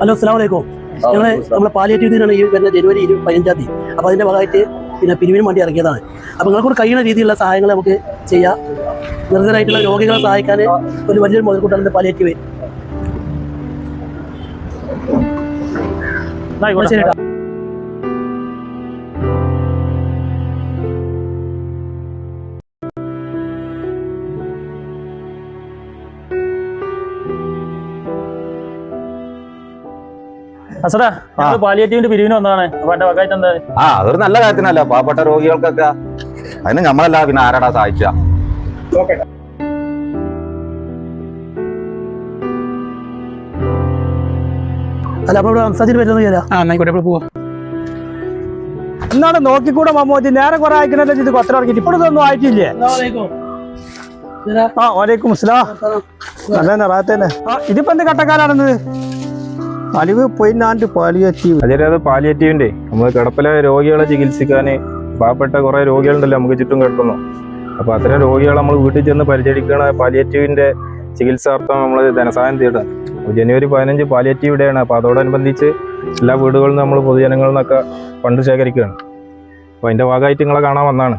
Hello അസ്സാം വലൈക്കും ഞങ്ങൾ നമ്മളെ പാലിയേറ്റീവ് ദിനാണ് ഈ വരുന്ന ജനുവരി ഇരുപത് പതിനഞ്ചാം തീയതി. അപ്പോൾ അതിന്റെ ഭാഗമായിട്ട് പിന്നെ പിരിവിന് വേണ്ടി ഇറങ്ങിയതാണ്. അപ്പോൾ നിങ്ങൾക്ക് കൂടെ കഴിയുന്ന രീതിയിലുള്ള സഹായങ്ങൾ നമുക്ക് ചെയ്യാം. നിർദ്ധരായിട്ടുള്ള രോഗികളെ സഹായിക്കാൻ ഒരു വലിയൊരു മുതൽക്കൂട്ടാണ് പാലിയേറ്റീവ്. ശരി കേട്ടോ അസടാ ഞങ്ങൾ പാലിയേറ്റീവിന്റെ പിരിവിന് വന്നതാണ്. അപ്പൊ എന്റെ വകായിട്ട് എന്താ? ആ അതൊരു നല്ല കാര്യത്തിനല്ല പാവപ്പെട്ട രോഗികൾക്കൊക്കെ. അതിന് നമ്മളല്ല പിന്നെ ആരാടാ സഹായിച്ച അല്ല ഇവിടെ സംസാരിച്ചിട്ട് ആ എന്നായിക്കോട്ടെ പോവാം. എന്നാണ് നോക്കിക്കൂടെ മമ്മൂട്ടി നേരെ കുറെ അയക്കണല്ലോ ഇത് കൊത്ര ഇറങ്ങിയിട്ട് ഇപ്പോഴൊന്നും ആയിട്ടില്ലേ? ആ വലൈക്കും അസ്സലാം. അതന്നെ റാത്തന്നെ ആ ഇതിപ്പോ എന്ത് കട്ടക്കാലാണെന്ന് അലിവ് പൊയിനാണ്ട് പാലിയേറ്റീവ്. അതായത് അത് പാലിയേറ്റീവിന്റെ നമ്മൾ കിടപ്പിലെ രോഗികളെ ചികിത്സിക്കാൻ പാവപ്പെട്ട കുറെ രോഗികളുണ്ടല്ലോ നമുക്ക് ചുറ്റും കിടക്കുന്നു. അപ്പൊ അത്തരം രോഗികളെ നമ്മൾ വീട്ടിൽ ചെന്ന് പരിചരിക്കണ പാലിയേറ്റീവിന്റെ ചികിത്സാർത്ഥം നമ്മൾ ധനസഹായം തേടാം ജനുവരി പതിനഞ്ച് പാലിയേറ്റീവ് ഡേ ആണ് അപ്പൊ അതോടനുബന്ധിച്ച് എല്ലാ വീടുകളിൽ നമ്മൾ പൊതുജനങ്ങളിൽ നിന്നൊക്കെ ഫണ്ട് ശേഖരിക്കുകയാണ്. അപ്പൊ അതിന്റെ ഭാഗമായിട്ട് നിങ്ങളെ കാണാൻ വന്നാണ്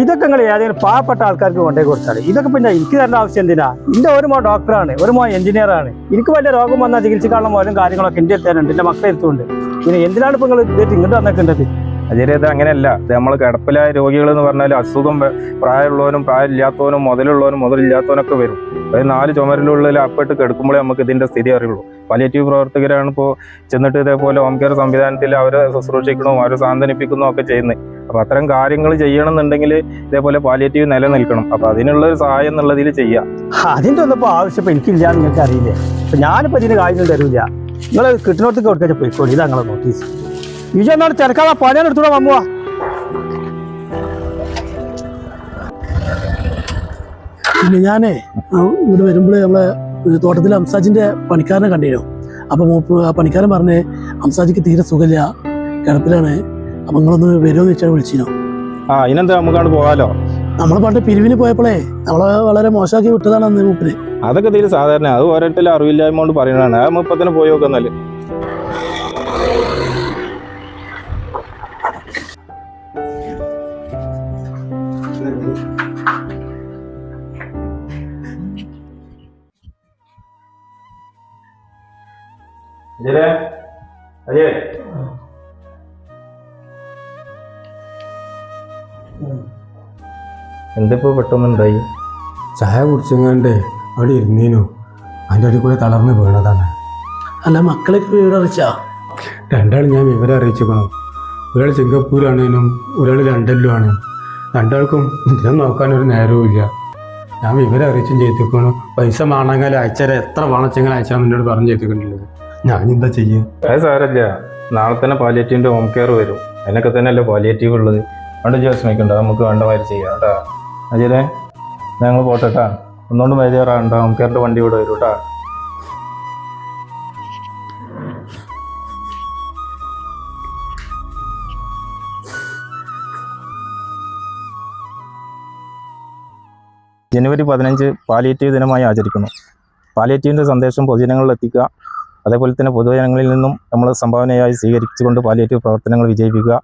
ഇതൊക്കെ നിങ്ങൾ ഏതെങ്കിലും പാവപ്പെട്ട ആൾക്കാർക്ക് കൊണ്ടേ കൊടുത്താൽ ഇതൊക്കെ പിന്നെ എനിക്ക് തരേണ്ട ആവശ്യം എന്തിനാ? എന്റെ ഒരു മോ ഡോക്ടറാണ് ഒരു മോ എഞ്ചിനീയറാണ് എനിക്ക് വലിയ രോഗം വന്നാൽ ചികിത്സിക്കാനുള്ള മോലും കാര്യങ്ങളൊക്കെ എന്റെ തരുന്നുണ്ട് എന്റെ മക്കളെ എടുത്തുകൊണ്ട് പിന്നെ എന്തിനാണ് ഇപ്പൊ നിങ്ങൾ ഇതിട്ട് ഇങ്ങോട്ട് വന്നേക്കേണ്ടത്? അജയ് ഇത് അങ്ങനെയല്ല നമ്മൾ കിടപ്പിലായ രോഗികൾ എന്ന് പറഞ്ഞാൽ അസുഖം പ്രായമുള്ളവനും പ്രായമില്ലാത്തവനും മുതലുള്ളവനും മുതലില്ലാത്തവനൊക്കെ വരും. അതായത് നാല് ചുമരിലുള്ളിൽ അപ്പിട്ട് കിടക്കുമ്പോഴേ നമുക്ക് ഇതിന്റെ സ്ഥിതി അറിയുള്ളൂ. പാലിയേറ്റീവ് പ്രവർത്തകരാണ് ഇപ്പോൾ ചെന്നിട്ട് ഇതേപോലെ ഹോം കെയർ സംവിധാനത്തിൽ അവരെ ശുശ്രൂഷിക്കണോ അവരെ സാന്ത്വനിപ്പിക്കണോ ഒക്കെ ചെയ്യുന്നത്. അപ്പൊ അത്തരം കാര്യങ്ങൾ ചെയ്യണമെന്നുണ്ടെങ്കിൽ ഇതേപോലെ പാലിയേറ്റീവ് നിലനിൽക്കണം. അപ്പൊ അതിനുള്ള ഒരു സഹായം എന്നുള്ളതിൽ ചെയ്യാം. അതിന്റെ ഒന്നും ഇപ്പൊ ആവശ്യം എനിക്കില്ല എന്ന് നിങ്ങൾക്ക് അറിയില്ലേ? അപ്പൊ ഞാനിപ്പോ ഇതിന് കാര്യങ്ങൾ തരില്ല നിങ്ങൾ കിട്ടുന്നിടത്തേക്ക് കൊടുക്കാൻ പോയിക്കോളി. ഇതാ നിങ്ങളെ നോട്ടീസ് ഇജ എന്നാണ് തിരക്കാതെ പണിയാണ് എടുത്തൂടെ മമ്മുവാ പിന്നെ ഞാനേ ഇവിടെ വരുമ്പോൾ നമ്മളെ ഒരു തോട്ടത്തിൽ അംസാജിന്റെ പണിക്കാരനെ കണ്ടിരുന്നു. അപ്പോൾ മൂപ്പ് ആ പണിക്കാരൻ പറഞ്ഞ് അംസാജിക്ക് തീരെ സുഖമില്ല കിടപ്പിലാണ്. അപ്പം നിങ്ങളൊന്ന് വരുമോ വെച്ചാൽ വിളിച്ചിനോ? ആ ഇനെന്താ നമുക്ക് അവിടെ പോകാലോ? നമ്മൾ പണ്ട് പിരിവിന് പോയപ്പോഴേ നമ്മളെ വളരെ മോശമാക്കി വിട്ടതാണ് അന്ന് മൂപ്പര് അതൊക്കെ തീരെ സാധാരണ അത് ഓരോരുത്തരും അറിവില്ലായ്മ കൊണ്ട് പറയുന്നതാണ് ആ തന്നെ പോയി നോക്കുന്നാൽ അജയ്. എന്തിപ്പോ പെട്ടെന്നുണ്ടായി? ചായ കുടിച്ചെങ്ങാണ്ട് അവിടെ ഇരുന്നീനു. അതിന്റെ അടി കൂടെ തളർന്ന് വീണതാണ്. അല്ല മക്കളൊക്കെ വിവരം അറിയിച്ചാ രണ്ടാളും ഞാൻ വിവരം അറിയിച്ചിരിക്കണം ഒരാൾ സിംഗപ്പൂരാണേനും ഒരാൾ ലണ്ടനിലുമാണ്. രണ്ടാൾക്കും ഇതിനെ നോക്കാൻ ഒരു നേരവും ഇല്ല. ഞാൻ വിവരം അറിയിച്ചും ചെയ്തിരിക്കണു പൈസ വേണമെങ്കിൽ അയച്ചാൽ എത്ര വേണമെച്ചെങ്കിൽ അയച്ചാൽ എന്നോട് പറഞ്ഞു ചെയ്തിട്ടുണ്ടല്ലോ ഞാൻ എന്താ ചെയ്യുക അത് സാരല്ല നാളെ തന്നെ പാലിയേറ്റീവിന്റെ ഹോം കെയർ വരും. അതിനൊക്കെ തന്നെയല്ലേ പാലിയേറ്റീവ് ഉള്ളത്? അതുകൊണ്ട് ജോസ് ശ്രമിക്കണ്ട നമുക്ക് വേണ്ട മാതിരി ചെയ്യാം കേട്ടോ. അജയേ ഞങ്ങൾ പോട്ടെ പോട്ടെട്ടാ ഒന്നുകൊണ്ട് ബേജാറാണ്ട നമുക്ക് എന്റെ വണ്ടി ഇവിടെ വരും കേട്ടോ. ജനുവരി പതിനഞ്ച് പാലിയേറ്റീവ് ദിനമായി ആചരിക്കുന്നു. പാലിയേറ്റീവിന്റെ സന്ദേശം പൊതുജനങ്ങളിൽ എത്തിക്കുക. അതേപോലെ തന്നെ പൊതുജനങ്ങളിൽ നിന്നും നമ്മൾ സംഭാവനയായി സ്വീകരിച്ചുകൊണ്ട് പാലിയേറ്റീവ് പ്രവർത്തനങ്ങൾ വിജയിപ്പിക്കുക.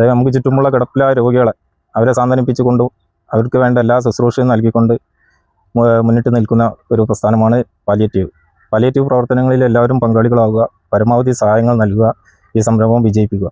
അതായത് നമുക്ക് ചുറ്റുമുള്ള കിടപ്പിലായ രോഗികളെ അവരെ സാന്ത്വനിപ്പിച്ചുകൊണ്ടും അവർക്ക് വേണ്ട എല്ലാ ശുശ്രൂഷയും നൽകിക്കൊണ്ട് മുന്നിട്ട് നിൽക്കുന്ന ഒരു പ്രസ്ഥാനമാണ് പാലിയേറ്റീവ് പാലിയേറ്റീവ് പ്രവർത്തനങ്ങളിൽ എല്ലാവരും പങ്കാളികളാവുക പരമാവധി സഹായങ്ങൾ നൽകുക ഈ സംരംഭം വിജയിപ്പിക്കുക.